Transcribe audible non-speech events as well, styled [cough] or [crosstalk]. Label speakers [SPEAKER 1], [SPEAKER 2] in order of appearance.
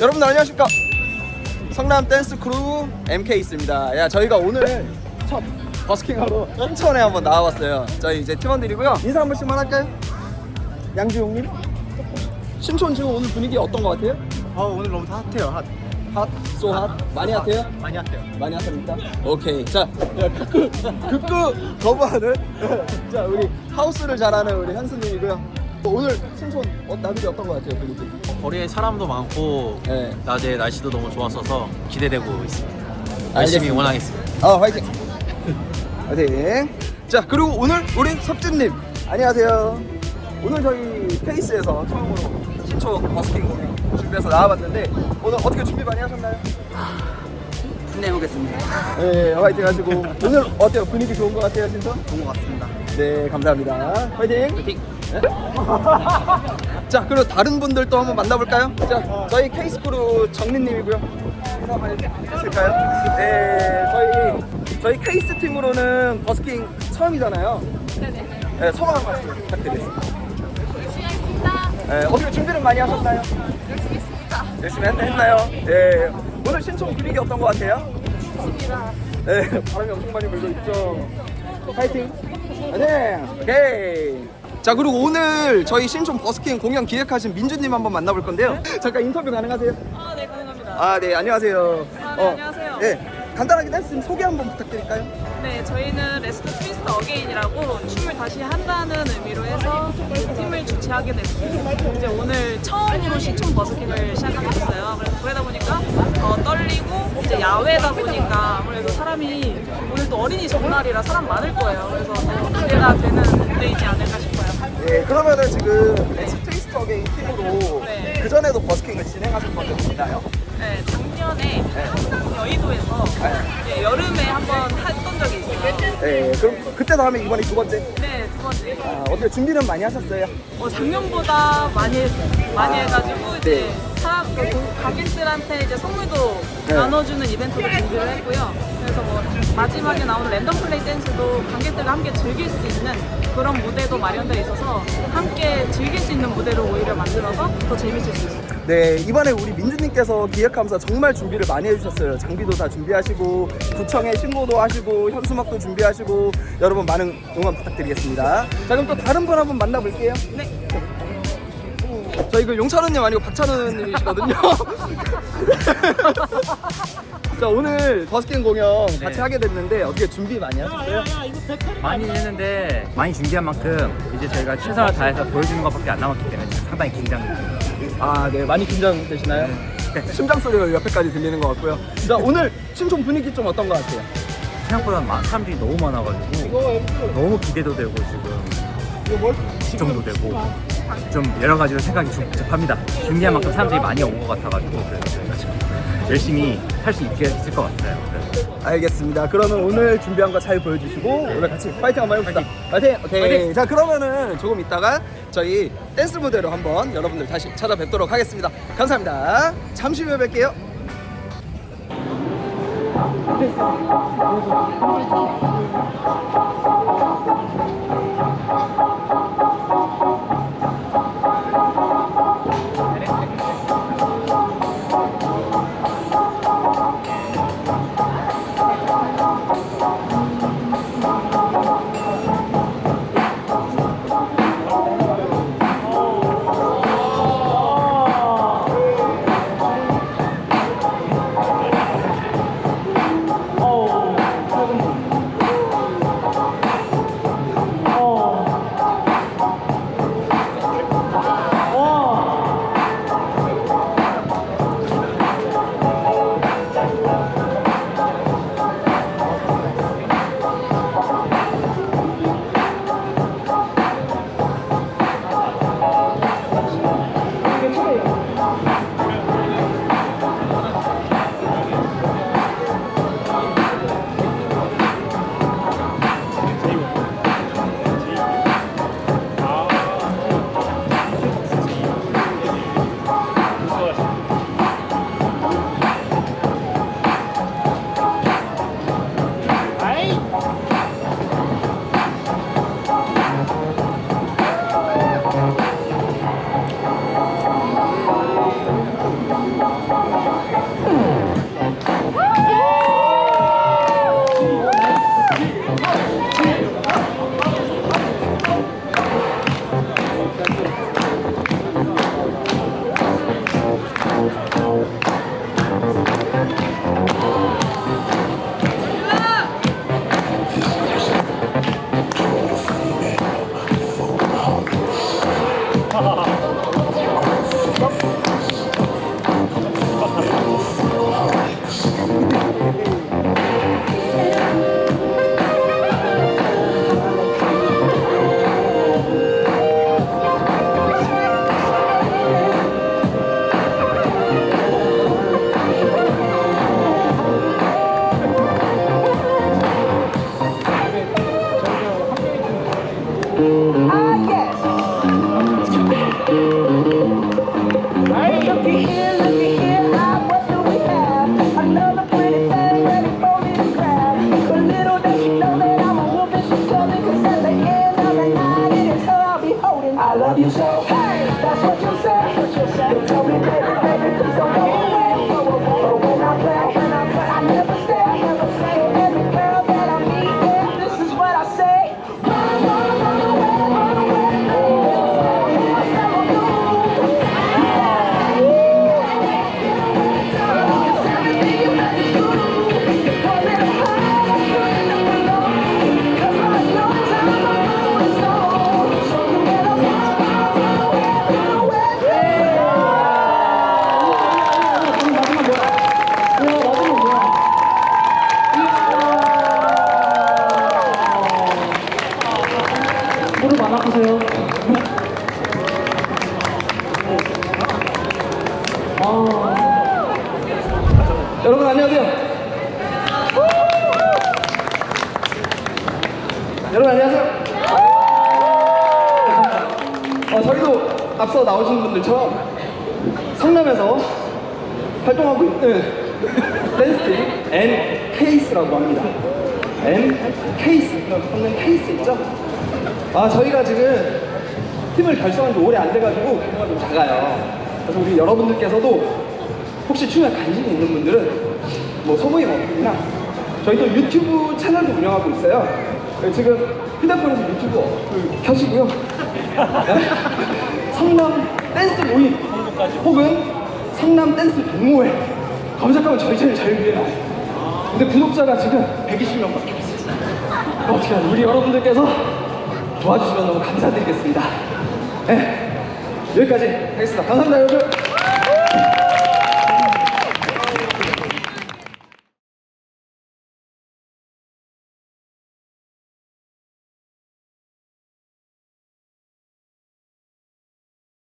[SPEAKER 1] 여러분들 안녕하십니까 성남 댄스 크루 MK스입니다 야 저희가 오늘 첫 버스킹하러 인천에 한번 나와봤어요 저희 이제 팀원들이고요 인사 한 번씩만 할까요? 양주용님 신촌 지금 오늘 분위기 어떤 것 같아요?
[SPEAKER 2] 아 오늘 너무 핫해요 핫.
[SPEAKER 1] 핫? 소 핫? 많이 핫해요?
[SPEAKER 2] 많이 핫해요.
[SPEAKER 1] 많이 핫합니까? 오케이 자 야, 극구 극구 거부하는 [laughs] 자 우리 하우스를 잘하는 우리 현수님이고요 오늘 신촌 어, 나들이 어떤 것 같아요 분위기?
[SPEAKER 3] 거리에 사람도 많고
[SPEAKER 1] 네.
[SPEAKER 3] 낮에 날씨도 너무 좋았어서 기대되고 있습니다. 열심히
[SPEAKER 1] 알겠습니다.
[SPEAKER 3] 응원하겠습니다.
[SPEAKER 1] 어 화이팅 [laughs] 화이팅 자 그리고 오늘 우리 석진님 안녕하세요 오늘 저희 케이스에서 처음으로 신촌 버스킹 준비해서 나와봤는데 오늘 어떻게 준비 많이 하셨나요?
[SPEAKER 2] 힘내보겠습니다.
[SPEAKER 1] 네 화이팅 하시고 [laughs] 오늘 어때요 분위기 좋은 것 같아요 신촌?
[SPEAKER 2] 좋은 것 같습니다.
[SPEAKER 1] 네 감사합니다 화이팅 화이팅 [laughs] 자 그리고 다른 분들도 한번 만나볼까요? 자 저희 케이스 크루 정민님이고요 인사 한번 해주실까요? 네 저희 저희 케이스 팀으로는 버스킹 처음이잖아요
[SPEAKER 4] 네네.
[SPEAKER 1] 네, 소감 한 말씀 부탁드리겠습니다
[SPEAKER 4] 열심히 하겠습니다.
[SPEAKER 1] 네, 어떻게 준비를 많이 하셨나요?
[SPEAKER 4] 열심히 했습니다.
[SPEAKER 1] 열심히 했, 했나요? 네 오늘 신촌 분위기 어떤 것 같아요?
[SPEAKER 4] 좋습니다.
[SPEAKER 1] 네, [laughs] 바람이 엄청 많이 불고 있죠. 파이팅! 네, 오케이. 자, 그리고 오늘 저희 신촌 버스킹 공연 기획하신 민주님 한번 만나볼 건데요. 잠깐 인터뷰 가능하세요?
[SPEAKER 4] 아, 네, 가능합니다.
[SPEAKER 1] 아, 네, 안녕하세요.
[SPEAKER 4] 아, 네, 안녕하세요.
[SPEAKER 1] 네, 간단하게 댄스 소개 한번 부탁드릴까요?
[SPEAKER 4] 네, 저희는 레스트 트위스트 어게인이라고 춤을 다시 한다는 의미로 해서 팀을 주최하게 됐고 이제 오늘 처음으로 신촌 버스킹을 시작하게 됐어요. 그래서 그러다 보니까 어, 떨리고 이제 야외다 보니까 아무래도 사람이 오늘 또 어린이 전날이라 사람 많을 거예요. 그래서 더 기대가 되는 무대이지 않을까
[SPEAKER 1] 네, 그러면은 지금 엑스 트위스트 어게인 팀으로
[SPEAKER 4] 네.
[SPEAKER 1] 그전에도 버스킹을 진행하신 적이 있나요?
[SPEAKER 4] 네, 작년에 여의도에서 이제 여름에 한번 했던 적이 있어요.
[SPEAKER 1] 네, 그럼 그때도 하면 이번이 두 번째.
[SPEAKER 4] 네, 두 번째.
[SPEAKER 1] 아, 어떻게 준비는 많이 하셨어요?
[SPEAKER 4] 어, 작년보다 많이 했, 많이
[SPEAKER 1] 아,
[SPEAKER 4] 해가지고 이제
[SPEAKER 1] 네.
[SPEAKER 4] 사람 그 가객들한테 이제 선물도
[SPEAKER 1] 네.
[SPEAKER 4] 나눠주는 이벤트도 준비를 했고요. 마지막에 나오는 랜덤 플레이 댄스도 관객들과 함께 즐길 수 있는 그런 무대도 마련되어 있어서 함께 즐길 수 있는 무대로 오히려 만들어서 더 재밌을 수 있어요.
[SPEAKER 1] 네 이번에 우리 민주님께서 기획하면서 정말 준비를 많이 해주셨어요 장비도 다 준비하시고 구청에 신고도 하시고 현수막도 준비하시고 여러분 많은 응원 부탁드리겠습니다 자 그럼 또 다른 분 한번 만나볼게요
[SPEAKER 4] 네.
[SPEAKER 1] 저 이거 용찬우님 아니고 박찬우님이시거든요 [laughs] [laughs] 자 오늘 버스킹 공연 같이
[SPEAKER 3] 네.
[SPEAKER 1] 하게 됐는데 어떻게 준비 많이 하셨어요?
[SPEAKER 2] 많이 했는데 많이 준비한 만큼 이제 저희가 최선을 다해서 보여주는 것밖에 안 남았기 때문에 지금 상당히 긴장.
[SPEAKER 1] 아네 많이 긴장되시나요? 심장 소리가 옆에까지 들리는 것 같고요 자 오늘 신촌 분위기 좀 어떤 것 같아요?
[SPEAKER 2] 생각보다 마- 사람들이 너무 많아가지고 너무 기대도 되고 지금 걱정도 되고 좀 여러 가지로 생각이 좀 복잡합니다. 준비한 만큼 사람들이 많이 온 것 같아가지고 그래서 저희가 지금 열심히 할 수 있게 있을 것 같아요. 그래서
[SPEAKER 1] 알겠습니다. 그러면 오늘 준비한 거 잘 보여주시고 오늘 같이 파이팅 한번 해봅시다. 파이팅! 오케이. 자 그러면은 조금 이따가 저희 댄스 무대로 한번 여러분들 다시 찾아뵙도록 하겠습니다. 감사합니다. 잠시 후에 뵐게요. Looky here, looky here, what do we have? Another pretty ready for little does she know that
[SPEAKER 5] I'm a she's at the end of the night, it is her I'll be. I love you so. Hey, that's what you said.
[SPEAKER 1] 저희도 앞서 나오신 분들처럼 성남에서 활동하고 있는 댄스팀 [laughs] N 케이스라고 합니다. N 케이스, 방금 케이스 있죠? 아 저희가 지금 팀을 결성한 지 오래 안 돼가지고 규모가 좀 작아요. 그래서 우리 여러분들께서도 혹시 춤에 관심이 있는 분들은 뭐 소모임 어플이나 저희도 유튜브 채널도 운영하고 있어요. 그래서 지금 휴대폰에서 유튜브 켜시고요. 네? 성남 댄스 모임 혹은 성남 댄스 동호회 검색하면 저희 채널 잘 유행해요. 근데 구독자가 지금 120명밖에 없어요. 어떻게 하죠? 우리 여러분들께서 도와주시면 너무 감사드리겠습니다. 네, 여기까지 하겠습니다. 감사합니다, 여러분.